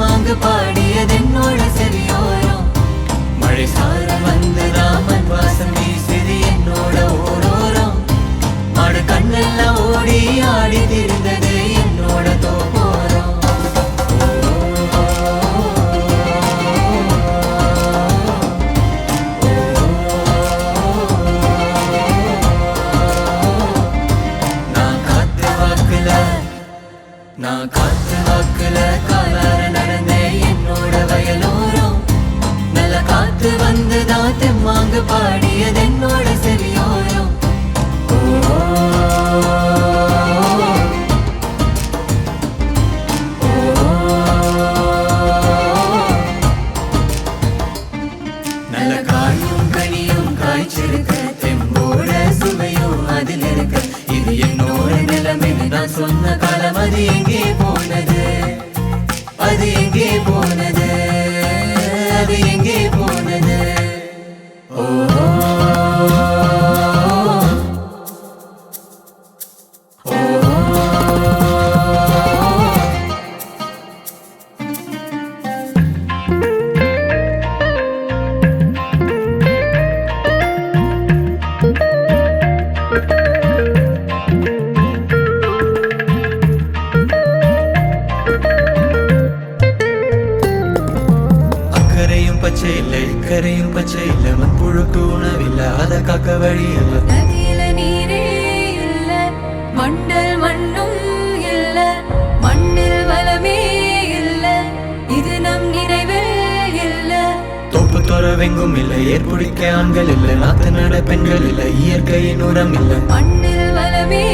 மாங்கு பாடியதென்னோட செவியோரம். மழை சார நான் காத்து வாக்குல காலார நடந்தேன் என்னோட வயலோரம். நல்ல காத்து வந்துதான் தெம்மாங்க பாடி பச்சை இல்லை மண்புழுக்கு உணவில்லை அதை காக்க வழி இல்லை நதியில நீரே இல்ல மண்டல் மண்ணும் இல்ல மண்ணில் வளமே இல்ல இது நம் நினைவில் இல்ல. தோப்பு துறவெங்கும் இல்லை ஏற்புடிக்க ஆண்கள் இல்லை நாத்து நட பெண்கள் இல்லை இயற்கையின் உரம் இல்லை. மண்ணில் வளமே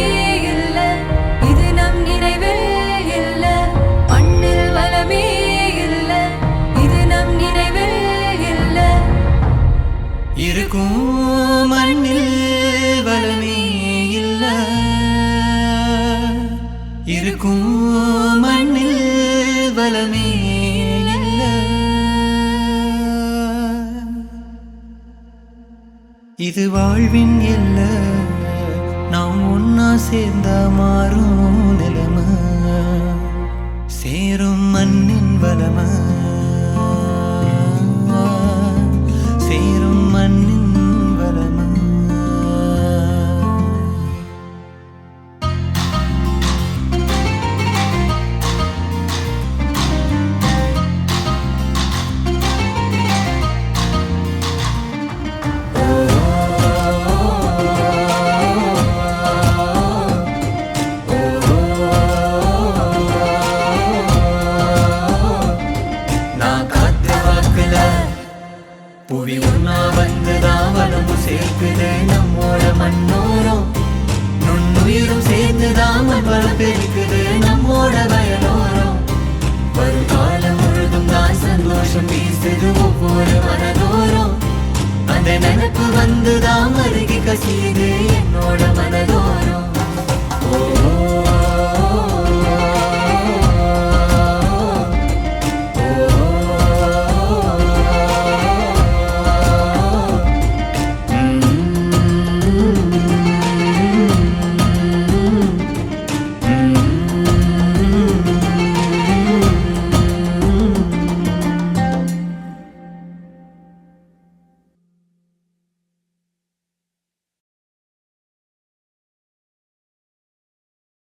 இருக்கும் மண்ணில் வளமே இல்ல. இருக்கும் மண்ணில் வளமே இல்ல. இது வாழ்வின் இல்ல நாம் ஒன்னா சேர்ந்தா மாறும் நிலம. சேரும் மண்ணின் வளமா. வளமும் நம்மோட மண்ணோரம். நுண்ணுயிரும் சேர்ந்துதான் மண் வளம் பெருக்குது நம்மோட வயலோரம் வரும் காலம் முழுதும் தான் சந்தோஷம் வீசுது. ஒவ்வொரு மனதோரம் அந்த நினைப்பு வந்துதான் அருகி கசியுது. என்னோட